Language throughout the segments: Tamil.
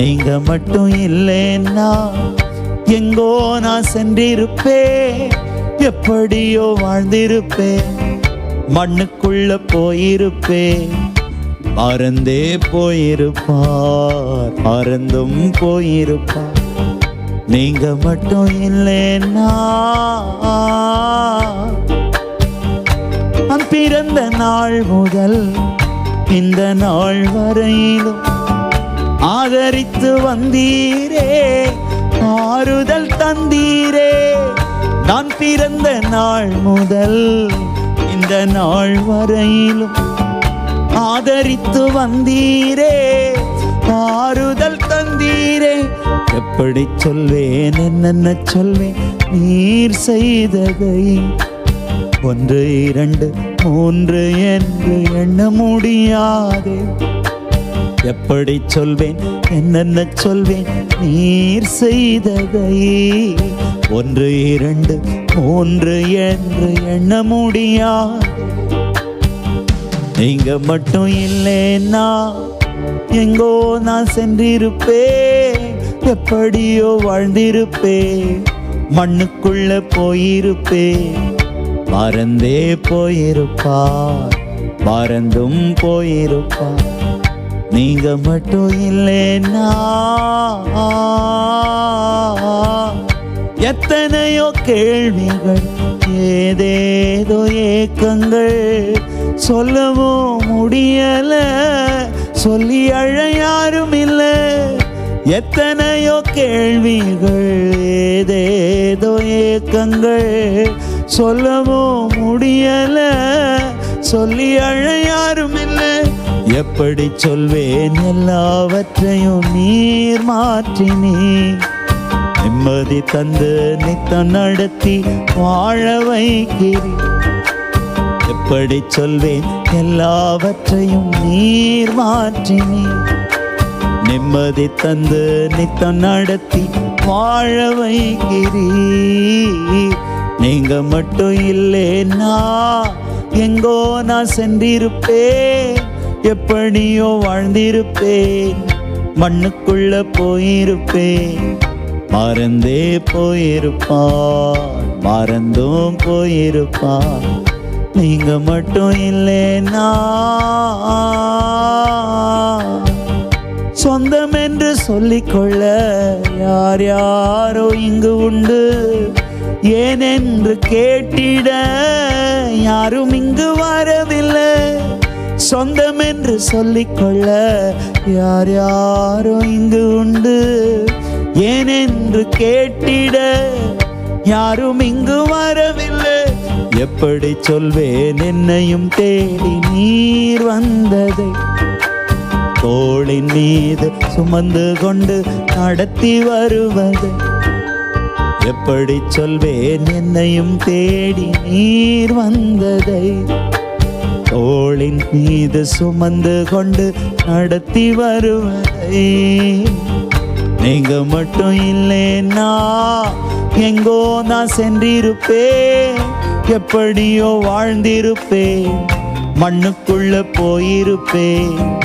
நீங்க மட்டும் இல்லைன்னா எங்கோ நான் சென்றிருப்பேன். எப்படியோ வாழ்ந்திருப்பேன். மண்ணுக்குள்ள போயிருப்பேன். மறந்தே போயிருப்பார். மறந்தும் போயிருப்பார். நீங்க மட்டும் இல்லைன்னா பிறந்த நாள் முதல் இந்த நாள் வரையிலும் ஆதரித்து வந்தீரே ஆறுதல் தந்தீரே. நான் பிறந்த நாள் முதல் இந்த நாள் வரையிலும் ஆதரித்து வந்தீரே ஆறுதல் தந்தீரே. எப்படி சொல்வேன் என்னென்ன சொல்வேன்? நீர் செய்ததை ஒன்று இரண்டு மூன்று என்று எண்ண முடியாதே. எப்படி சொல்வேன்? என்னென்ன சொல்வேன்? நீர் செய்ததை. ஒன்று இரண்டு மூன்று என்று எண்ண முடியா? நீங்க மட்டும் இல்லைன்னா எங்கோ நான் சென்றிருப்பேன். எப்படியோ வாழ்ந்திருப்பேன். மண்ணுக்குள்ள போயிருப்பேன். மறந்தே போயிருப்பார். மறந்தும் போயிருப்பார். நீங்க மட்டும் இல்லைன்னா. எத்தனையோ கேள்விகள் ஏதேதோ ஏக்கங்கள் சொல்லவும் முடியல. சொல்லி அழ யாரும் இல்லை. எத்தனையோ கேள்விகள் ஏதேதோ ஏக்கங்கள் சொல்லவும் முடியல. சொல்லி அழ யாரும் இல்லை. எப்படி சொல்வேன்? எல்லாவற்றையும் நீர் மாற்றினீ. நிம்மதி தந்து நித்தம் நடத்தி வாழ வைக்கிறீ எப்படி சொல்வேன்? எல்லாவற்றையும் நீர் மாற்றினீ. நிம்மதி தந்து நித்தம் நடத்தி வாழ வைக்கிறீ நீங்க மட்டும் இல்லைன்னா எங்கோ நான் சென்றிருப்பேன். எப்படியோ வாழ்ந்திருப்பேன். மண்ணுக்குள்ள போயிருப்பேன். மறந்தே போயிருப்பான் மறந்தும் போயிருப்பான் நீங்க மட்டும் இல்லைன்னா. சொந்தம் என்று சொல்லிக்கொள்ள யார் யாரோ இங்கு உண்டு. ஏனென்று கேட்டிட யாரும் இங்கு வரவே சொந்தம் என்று சொல்லிக்கொள்ள யார் யாரோ இங்கு உண்டு. ஏனென்று கேட்டிட யாரும் இங்கு வரவில்லை. எப்படி சொல்வேன் என்னையும் தேடி நீர் வந்ததை. தோளின் மீது சுமந்து கொண்டு நடத்தி வருவது. எப்படி சொல்வேன் என்னையும் தேடி நீர் வந்ததை. தோளின் மீது சுமந்து கொண்டு நடத்தி வருவதை நீங்க மட்டும் இல்லைன்னா எங்கோ நான் சென்றிருப்பேன். எப்படியோ வாழ்ந்திருப்பேன். மண்ணுக்குள்ள போயிருப்பேன்.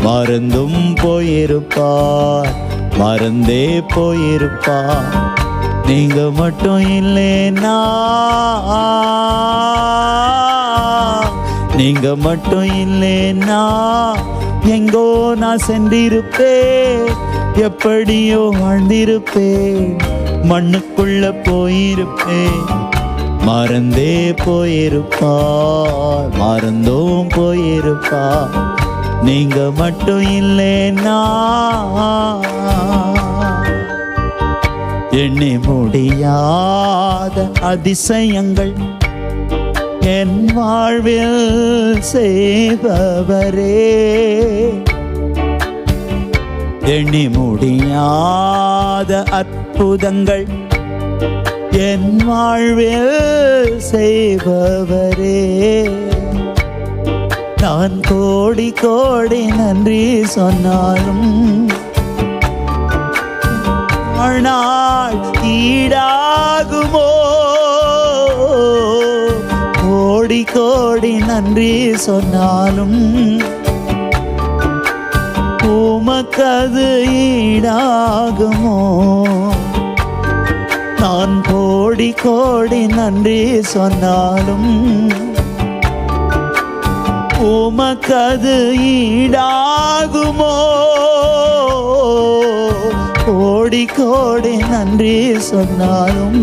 மறந்தும் போயிருப்பார் மறந்தே போயிருப்பார். நீங்க மட்டும் இல்லைன்னா நீங்க மட்டும் இல்லைன்னா எங்கோ நான் சென்றிருப்பேன். எப்படியோ வாழ்ந்திருப்பேன். மண்ணுக்குள்ள போயிருப்பேன். மறந்தே போயிருப்பார் மறந்தும் போயிருப்பா நீங்க மட்டும் இல்லைன்னா எண்ணி முடியாத அதிசயங்கள். என் வாழ்வில் செய்பவரே. எண்ணி முடியாத அற்புதங்கள் என் வாழ்வில் செய்பவரே. நான் கோடி கோடி நன்றி சொன்னாலும் வாழ்நாள் ஈடா நன்றி சொன்னாலும் உமக்கது ஈடாகுமோ? நான் கோடி கோடி நன்றி சொன்னாலும் உமக்கது ஈடாகுமோ? கோடி கோடி நன்றி சொன்னாலும்